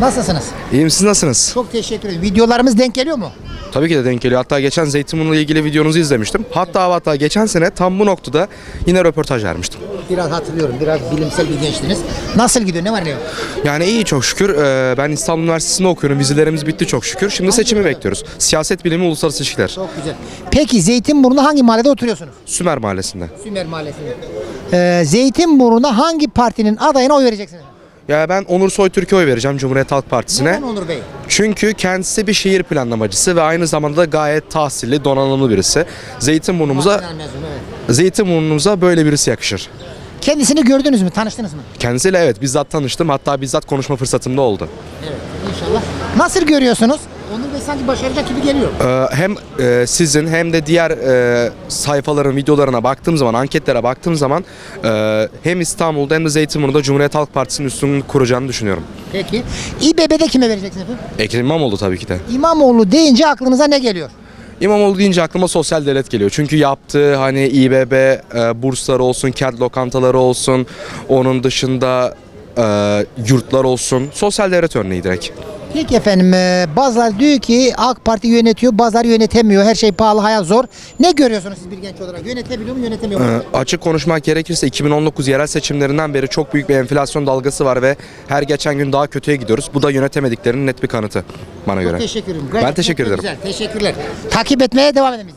Nasılsınız? İyiyim siz nasılsınız? Çok teşekkür ederim. Videolarımız denk geliyor mu? Tabii ki de denk geliyor. Hatta geçen Zeytinburnu ile ilgili videonuzu izlemiştim. Hatta hatta geçen sene tam bu noktada yine röportaj vermiştim. Biraz hatırlıyorum. Biraz bilimsel bir gençtiniz. Nasıl gidiyor? Ne var ne yok? Yani iyi çok şükür. Ee, Ben İstanbul Üniversitesi'nde okuyorum. Vizelerimiz bitti çok şükür. Şimdi seçimi bekliyoruz. Siyaset bilimi uluslararası ilişkiler. Çok güzel. Peki Zeytinburnu'nda hangi mahallede oturuyorsunuz? Sümer Mahallesi'nde. Sümer Mahallesi'nde. Ee, Zeytinburnu'nda hangi partinin adayına oy vereceksiniz? Ya ben Onur Soytürk'e oy vereceğim Cumhuriyet Halk Partisi'ne. Neden Onur Bey? Çünkü kendisi bir şehir planlamacısı ve aynı zamanda da gayet tahsilli, donanımlı birisi. Zeytinburnumuza. Zeytinburnumuza böyle birisi yakışır. Kendisini gördünüz mü? Tanıştınız mı? Kendisiyle evet bizzat tanıştım. Hatta bizzat konuşma fırsatım da oldu. Evet. İnşallah. Nasıl görüyorsunuz? Onur Bey sanki başaracak gibi geliyor. Ee, hem e, sizin hem de diğer e, sayfaların videolarına baktığım zaman, anketlere baktığım zaman e, hem İstanbul'da hem de Zeytinburnu'da Cumhuriyet Halk Partisi'nin üstünlüğünü kuracağını düşünüyorum. Peki. İBB'de kime vereceksiniz efendim? Ekrem İmamoğlu tabii ki de. İmamoğlu deyince aklınıza ne geliyor? İmamoğlu deyince aklıma sosyal devlet geliyor. Çünkü yaptığı hani İBB e, bursları olsun, kent lokantaları olsun, onun dışında e, yurtlar olsun. Sosyal devlet örneği direkt. Peki efendim e, bazıları diyor ki AK Parti yönetiyor bazıları yönetemiyor her şey pahalı hayat zor. Ne görüyorsunuz siz bir genç olarak yönetebiliyor mu yönetemiyor mu? Ee, açık konuşmak gerekirse 2019 yerel seçimlerinden beri çok büyük bir enflasyon dalgası var ve her geçen gün daha kötüye gidiyoruz. Bu da yönetemediklerinin net bir kanıtı bana göre. Teşekkür ederim. Ben teşekkür ederim. Güzel teşekkürler. Takip etmeye devam edin bizi.